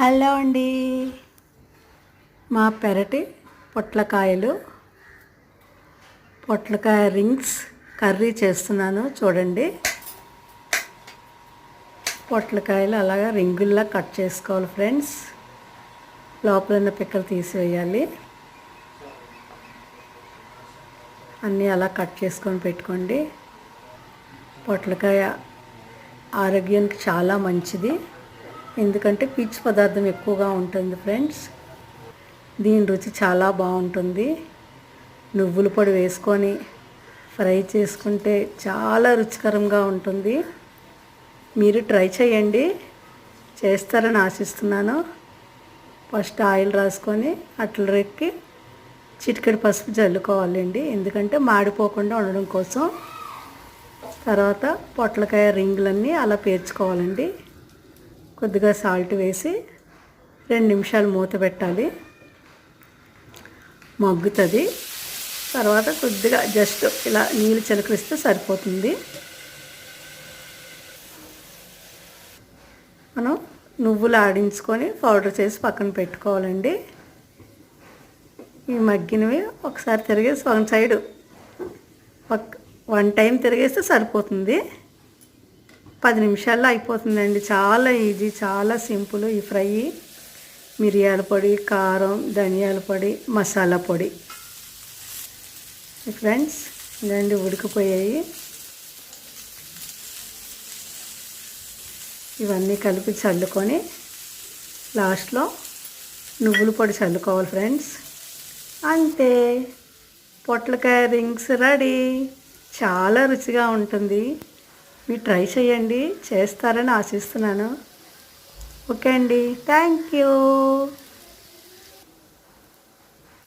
Hello అండి. మా పెరటి పొట్లకాయలు పొట్లకాయ రింగ్స్ కర్రీ చేస్తున్నాను చూడండి. పొట్లకాయలు అలాగా రింగుల్లా కట్ చేసుకోవాలి ఫ్రెండ్స్. లోపల ఉన్న పిక్కలు తీసివేయాలి. అన్నీ అలా కట్ చేసుకొని పెట్టుకోండి. పొట్లకాయ ఆరోగ్యానికి చాలా మంచిది. ఎందుకంటే పీచు పదార్థం ఎక్కువగా ఉంటుంది ఫ్రెండ్స్. దీని రుచి చాలా బాగుంటుంది. నువ్వుల పొడి వేసుకొని ఫ్రై చేసుకుంటే చాలా రుచికరంగా ఉంటుంది. మీరు ట్రై చేయండి. చేస్తారని ఆశిస్తున్నాను. ఫస్ట్ ఆయిల్ రాసుకొని అట్ల రెక్కి చిటికెడు పసుపు చల్లుకోవాలండి. ఎందుకంటే మాడిపోకుండా ఉండడం కోసం. తర్వాత పొట్లకాయ రింగులన్నీ అలా పేర్చుకోవాలండి. కొద్దిగా సాల్ట్ వేసి రెండు నిమిషాలు మూత పెట్టాలి. మగ్గుతుంది. తర్వాత కొద్దిగా జస్ట్ ఇలా నీళ్ళు చిలకరిస్తే సరిపోతుంది. మనం నువ్వులు ఆడించుకొని పౌడర్ చేసి పక్కన పెట్టుకోవాలండి. ఈ మగ్గినవి ఒకసారి తిరిగేసి వన్ సైడ్ పక్క వన్ టైం తిరిగేస్తే సరిపోతుంది. పది నిమిషాల్లో అయిపోతుందండి. చాలా ఈజీ చాలా సింపుల్ ఈ ఫ్రై. మిరియాల పొడి కారం ధనియాల పొడి మసాలా పొడి. ఫ్రెండ్స్ ఇదండి ఉడికిపోయాయి. ఇవన్నీ కలిపి చల్లుకొని లాస్ట్లో నువ్వుల పొడి చల్లుకోవాలి ఫ్రెండ్స్. అంతే. పొట్లకాయ రింగ్స్ రెడీ. చాలా రుచిగా ఉంటుంది. మీరు ట్రై చేయండి. చేస్తారని ఆశిస్తున్నాను. ఓకే అండి. Thank you.